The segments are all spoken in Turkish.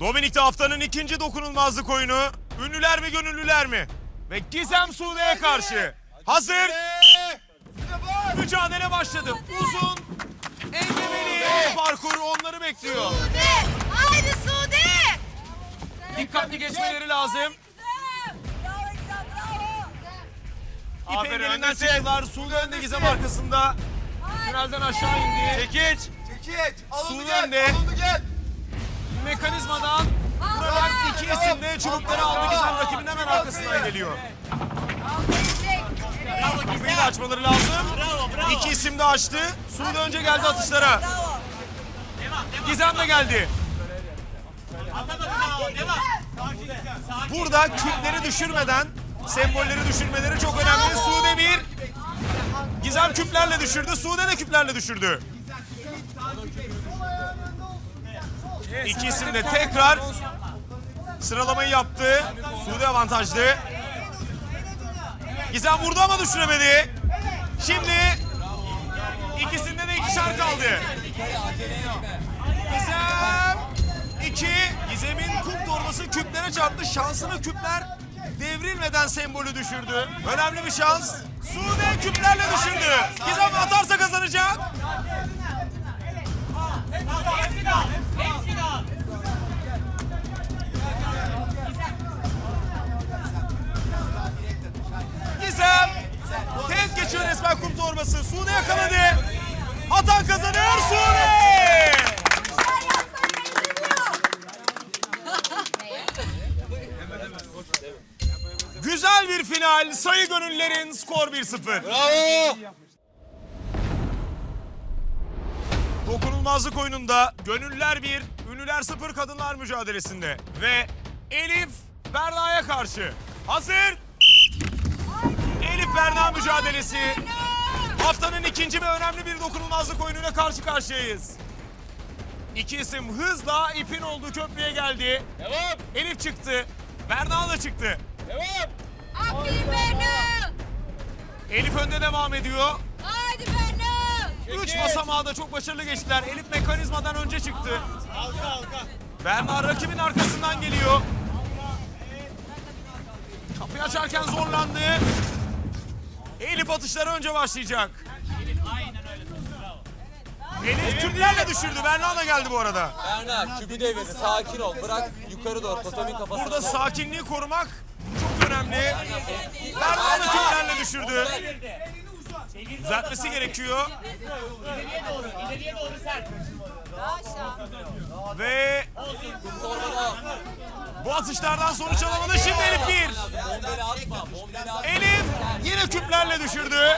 Dominik'te haftanın ikinci dokunulmazlık oyunu. Ünlüler mi gönüllüler mi? Ve Gizem Sude'ye karşı. Hazır. Mücadele başladı. Uzun, engebeli parkur onları bekliyor. Sude! Haydi Sude! Dikkatli geçmeleri lazım. Bravo Gizem bravo! Aferin, engelinden öndesin. çıktılar. Sude önde Gizem arkasında. Tünelden aşağı indi. Çekiç. Çekiç. Alındı Suyun gel. önde. Alındı gel. Mekanizmadan vurarak iki isim de çubukları aldı. Gizem rakibinin hemen arkasından geliyor. Kapıyı da açmaları lazım. İki isim de açtı. Sude önce geldi atışlara. Gizem de geldi. Burada küpleri düşürmeden sembolleri düşürmeleri çok önemli. Sude bir. Gizem küplerle düşürdü. Sude de küplerle düşürdü. İki isim de tekrar sıralamayı yaptı. Sude avantajlı. Gizem vurdu ama düşüremedi. Şimdi ikisinde de ikişer kaldı. Gizem iki. Gizem'in kum torbası küplere çarptı. Şansını küpler devrilmeden sembolü düşürdü. Önemli bir şans. Sude küplerle düşürdü. Gizem atarsa kazanacak. Geçiyor resmen kum torbası. Sude yakaladı. Atan kazanıyor Sude. Güzel bir final. Sayı gönüllerin skor 1-0. Bravo. Dokunulmazlık oyununda gönüller 1, ünlüler 0 kadınlar mücadelesinde. Ve Elif Berna'ya karşı. Hazır. Elif Berna mücadelesi. Haftanın ikinci ve önemli bir dokunulmazlık oyunuyla karşı karşıyayız. İki isim hızla ipin olduğu köprüye geldi. Devam. Elif çıktı. Berna da çıktı. Devam. Aferin Berna! Elif önde devam ediyor. Haydi Berna! Üç basamağı da çok başarılı geçtiler. Elif mekanizmadan önce çıktı. Halka halka. Berna rakibin arkasından geliyor. Kapıyı açarken zorlandı. Elif atışları önce başlayacak. Elif küplerle düşürdü. Berna da geldi bu arada. Berna kübü devirdi. Sakin ol. Bırak yukarı doğru. Totemin kafasına. Burada sakinliği korumak çok önemli. Berna da küplerle düşürdü. Düzeltmesi gerekiyor. Ve bu atışlardan sonuç alamadı. Şimdi Elif bir. Elif yine küplerle düşürdü.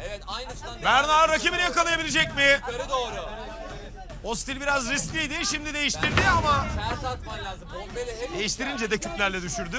Evet aynısından Berna rakibini yakalayabilecek mi? doğru. O stil biraz riskliydi. Şimdi değiştirdi ama değiştirince de küplerle düşürdü.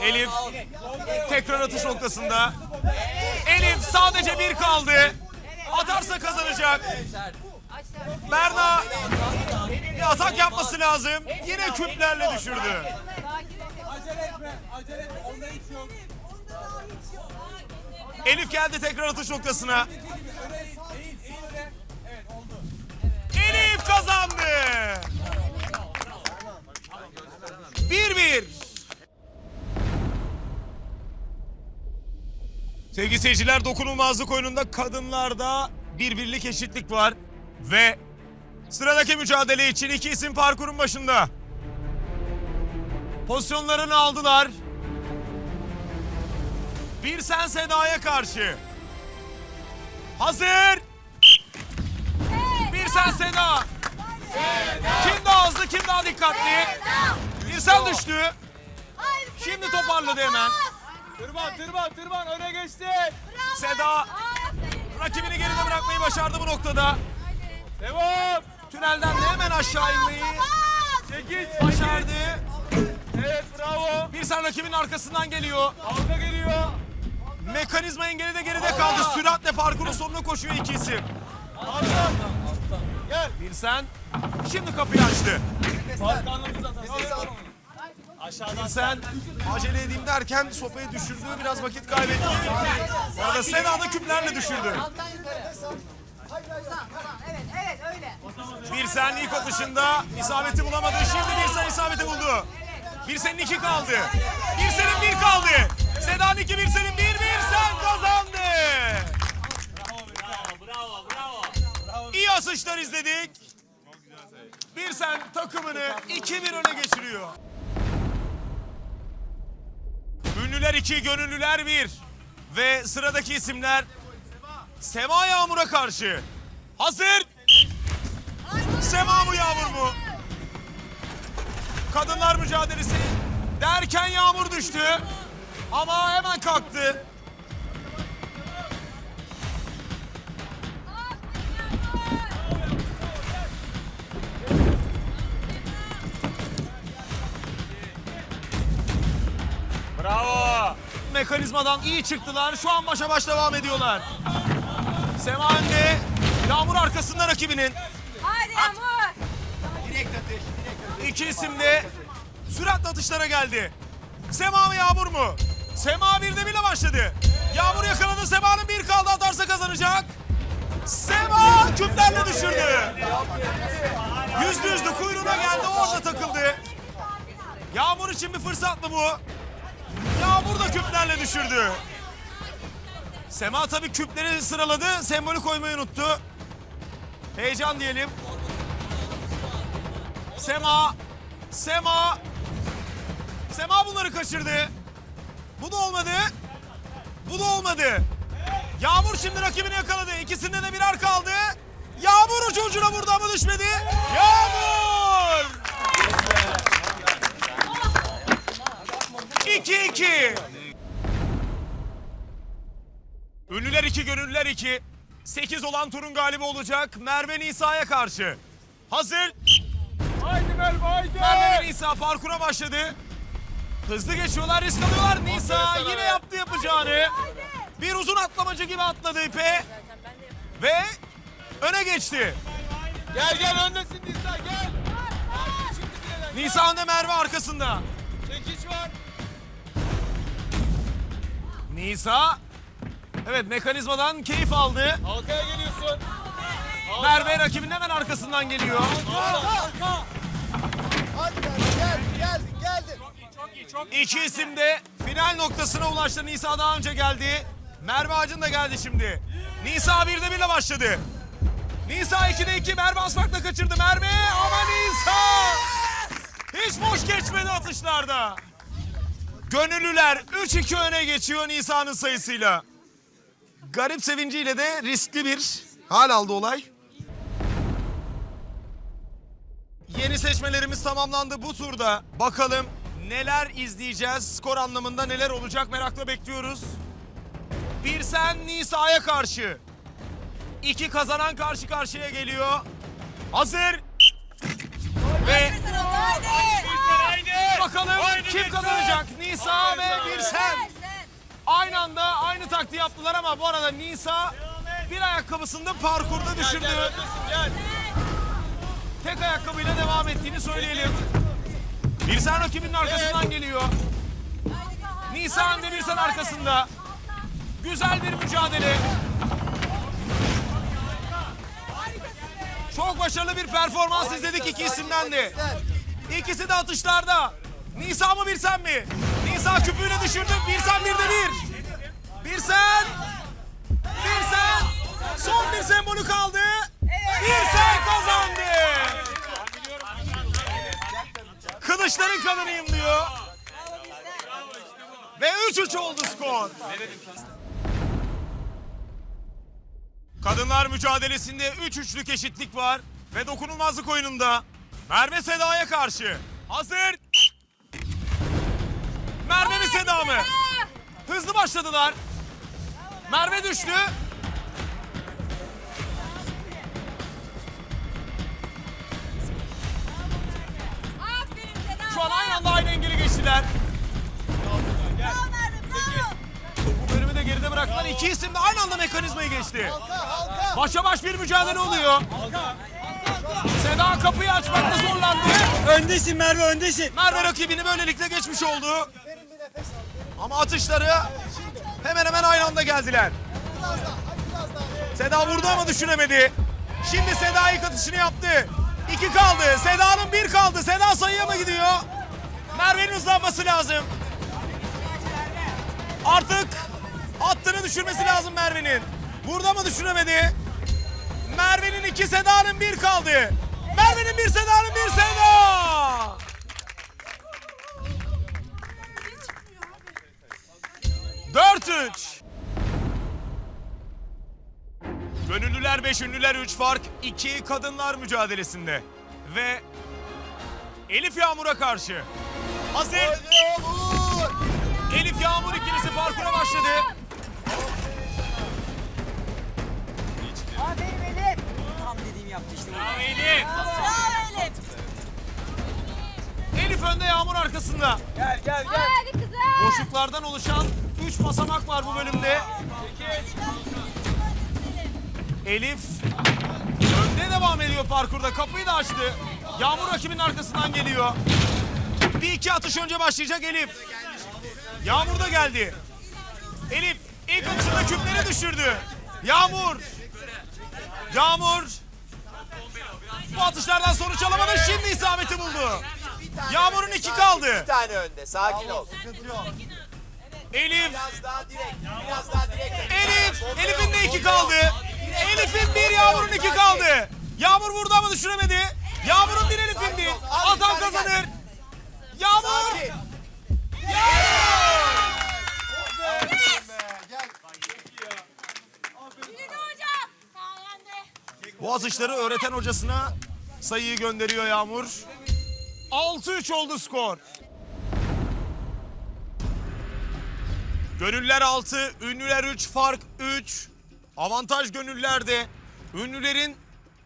Elif tekrar atış noktasında. Elif sadece bir kaldı. Atarsa kazanacak. Berna bir atak yapması lazım. Yine küplerle düşürdü. Elif geldi tekrar atış noktasına. Sevgili seyirciler dokunulmazlık oyununda kadınlarda bir birlik eşitlik var. Ve sıradaki mücadele için iki isim parkurun başında. Pozisyonlarını aldılar. Bir sen Seda'ya karşı. Hazır. Bir sen Seda. Kim daha hızlı kim daha dikkatli? Bir sen düştü. Şimdi toparladı hemen. Tırman tırman tırman öne geçti. Seda Aferin. rakibini geride bırakmayı başardı bu noktada. Devam. Tünelden de hemen aşağı inmeyi Çekiç. başardı. Evet bravo. Bir sen rakibin arkasından geliyor. Halka geliyor. Mekanizma engeli de geride kaldı. Süratle parkurun sonuna koşuyor iki isim. Halka. Gel. Bir sen şimdi kapıyı açtı. Balkanlarımız atalım. Bir sen acele edeyim derken sopayı düşürdü. Biraz vakit kaybetti. Bu arada Seda da küplerle düşürdü. Alttan yukarı. Evet evet öyle. Birsen ilk atışında isabeti bulamadı. Şimdi Birsen isabeti buldu. Birsen'in iki kaldı. Birsen'in bir kaldı. Seda'nın iki, Birsen'in bir. Birsen kazandı. İyi asışlar izledik. Birsen takımını 2-1 öne geçiriyor. Ünlüler 2, gönüllüler 1. Ve sıradaki isimler Sema Yağmur'a karşı. Hazır. Sema mı Yağmur mu? Kadınlar mücadelesi derken Yağmur düştü. Ama hemen kalktı. Mekanizmadan iyi çıktılar. Şu an başa baş devam ediyorlar. Sema önde. Yağmur arkasında rakibinin. Hadi Yağmur. İki isim de süratle atışlara geldi. Sema mı Yağmur mu? Sema bir de bile başladı. Yağmur yakaladı. Sema'nın bir kaldı atarsa kazanacak. Sema küplerle düşürdü. Yüzde yüzlü kuyruğuna geldi orada takıldı. Yağmur için bir fırsat mı bu? Yağmur da küplerle düşürdü. Sema tabii küpleri sıraladı. Sembolü koymayı unuttu. Heyecan diyelim. Sema, Sema, Sema bunları kaçırdı. Bu da olmadı. Bu da olmadı. Yağmur şimdi rakibini yakaladı. İkisinde de birer kaldı. Yağmur ucu ucuna vurdu ama düşmedi. Yağmur! 2-2. Ünlüler 2, gönüllüler 2. 8 olan turun galibi olacak Merve Nisa'ya karşı. Hazır. Haydi Merve haydi. Merve ve Nisa parkura başladı. Hızlı geçiyorlar, risk alıyorlar. Nisa yine yaptı yapacağını. Bir uzun atlamacı gibi atladı ipe. Ve öne geçti. Gel gel öndesin Nisa gel. Nisa önde Merve arkasında. Nisa Evet mekanizmadan keyif aldı. Halkaya geliyorsun. Merve rakibinin hemen arkasından geliyor. Hadi gel, geldin, geldin. İki isim de final noktasına ulaştı. Nisa daha önce geldi. Merve Acın da geldi şimdi. Nisa birde birle başladı. Nisa 2'de 2 Merve Asfak'la kaçırdı. Merve ama Nisa hiç boş geçmedi atışlarda. Gönüllüler 3-2 öne geçiyor Nisa'nın sayısıyla. Garip sevinciyle de riskli bir hal aldı olay. Yeni seçmelerimiz tamamlandı bu turda. Bakalım neler izleyeceğiz? Skor anlamında neler olacak merakla bekliyoruz. Bir sen Nisa'ya karşı. İki kazanan karşı karşıya geliyor. Hazır. Ve. Haydi. Bakalım Haydi kim kazanacak? Nisa ve Nisa. bir sen. Aynı anda aynı taktiği yaptılar ama bu arada Nisa bir ayakkabısında parkurda düşürdü. gel öndesin gel. Tek ayakkabıyla devam ettiğini söyleyelim. Birsen rakibinin arkasından geliyor. Nisa önde Birsen arkasında. Güzel bir mücadele. Çok başarılı bir performans izledik iki isimden de. İkisi de atışlarda. Nisa mı Birsen mi? Nisa küpüyle düşürdü. Birsen bir de bir. Birsen. Birsen. Son bir sembolü kaldı. Birsen kazandı. Kılıçların kadınıyım diyor. Ve 3-3 oldu skor. Kadınlar mücadelesinde 3-3'lük eşitlik var. Ve dokunulmazlık oyununda Merve Seda'ya karşı. Hazır. Merve mi Seda mı? Hızlı başladılar. Merve düştü. Şu an aynı anda aynı engeli geçtiler. Bu bölümü de geride bıraktılar. İki isim de aynı anda mekanizmayı geçti. Başa baş bir mücadele oluyor. Seda kapıyı açmakta zorlandı. Öndesin Merve öndesin. Merve rakibini böylelikle geçmiş oldu. Derin bir nefes al. Ama atışları hemen hemen aynı anda geldiler. Seda vurdu ama düşünemedi. Şimdi Seda ilk atışını yaptı. İki kaldı. Seda'nın bir kaldı. Seda sayıya mı gidiyor? Merve'nin hızlanması lazım. Artık hattını düşürmesi lazım Merve'nin. Burada mı düşüremedi? Merve'nin iki, Seda'nın bir kaldı. Merve'nin bir, Seda'nın bir, Seda! 5, ünlüler 3 fark. 2 kadınlar mücadelesinde. Ve Elif Yağmur'a karşı. Hazır. Elif Yağmur ikilisi parkura başladı. Aferin Elif. Tam dediğim yaptı işte. Elif. Bravo Elif. Elif önde Yağmur arkasında. Gel gel gel. Hadi kızım. Boşluklardan oluşan 3 basamak var bu bölümde. Elif önde devam ediyor parkurda. Kapıyı da açtı. Yağmur rakibinin arkasından geliyor. Bir iki atış önce başlayacak Elif. Yağmur da geldi. Elif ilk atışında küpleri düşürdü. Yağmur. Yağmur. Bu atışlardan sonuç alamadı. Şimdi isabeti buldu. Yağmur'un iki kaldı. Bir tane önde. Sakin ol. Elif. Biraz daha direkt. Biraz daha direkt. Elif. Elif'in de iki kaldı. Elif'in bir, Yağmur'un iki kaldı. Yağmur vurdu ama düşüremedi. Yağmur'un bir, Elif'in bir. Atan kazanır. Yağmur. Sayende. Bu atışları öğreten hocasına sayıyı gönderiyor Yağmur. 6-3 oldu skor. Gönüller 6, ünlüler 3, fark 3. Avantaj gönüllerde. Ünlülerin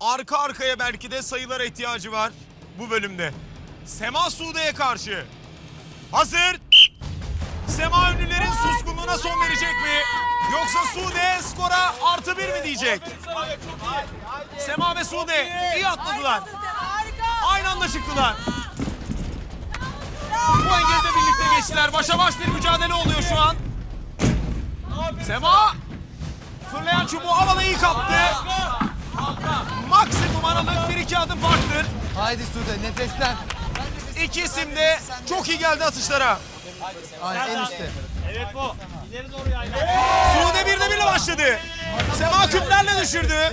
arka arkaya belki de sayılara ihtiyacı var bu bölümde. Sema Sude'ye karşı. Hazır. Sema ünlülerin suskunluğuna son verecek mi? Yoksa Sude skora artı bir mi diyecek? Sema ve Sude iyi atladılar. Aynı anda çıktılar. Bu engelde birlikte geçtiler. Başa baş bir mücadele oluyor şu an. Sema fırlayan çubuğu alana iyi kaptı. Maksimum aralık bir iki adım farktır. Haydi Sude nefeslen. İki isim de çok iyi geldi atışlara. Aynen en üstte. Sude bir de birle başladı. Sema küplerle düşürdü.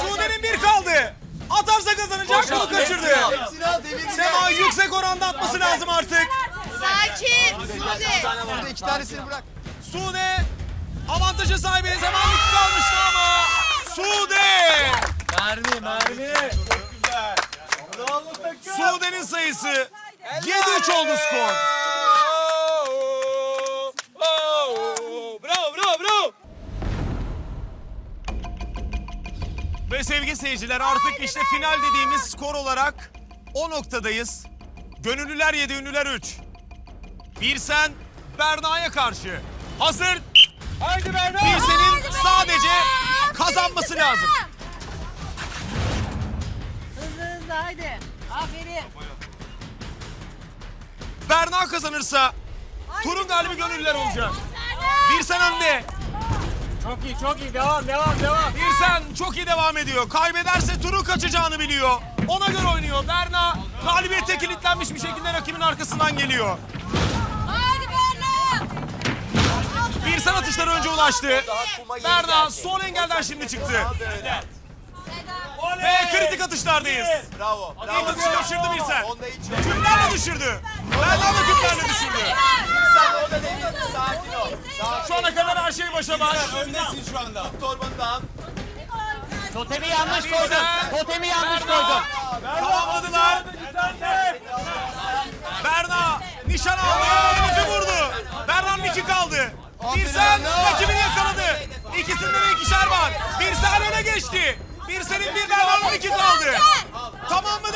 Sude'nin bir kaldı. Atarsa kazanacak bunu kaçırdı. Sema yüksek oranda atması lazım artık. Sakin. Sude. Sude iki tanesini bırak. Sude avantajı sahibi zamanlık kalmıştı ama Sude Mermi mermi. Sude'nin sayısı 7-3 oldu skor. Bravo bravo bravo. Ve sevgili seyirciler artık işte final dediğimiz skor olarak o noktadayız. Gönüllüler 7, ünlüler 3. Bir sen Berna'ya karşı. Hazır. Haydi Berna. Bir senin sadece kazanması lazım. Hızlı hızlı haydi. Aferin. Berna kazanırsa turun galibi gönüllüler olacak. Bir sen önde. Çok iyi çok iyi devam devam devam. Bir sen çok iyi devam ediyor. Kaybederse turu kaçacağını biliyor. Ona göre oynuyor. Berna galibiyete kilitlenmiş bir şekilde rakibin arkasından geliyor. 80 atışları önce ulaştı. Merdan son engelden şimdi çıktı. Ve kritik atışlardayız. Bravo. bravo. İlk atışı kaçırdı Birsen. Küplerle düşürdü. Merdan da küplerle düşürdü. Şu ana kadar her şey başa baş. Öndesin şu anda. Torbandan. Totemi yanlış koydum. Totemi yanlış koydum. Tamamladılar. Berna nişan aldı. Vurdu. Berna'nın içi kaldı. Bir sen rakibini yakaladı. İkisinde de ikişer var. Bir sen öne geçti. Bir senin bir Berna'nın iki kaldı. Tamam mı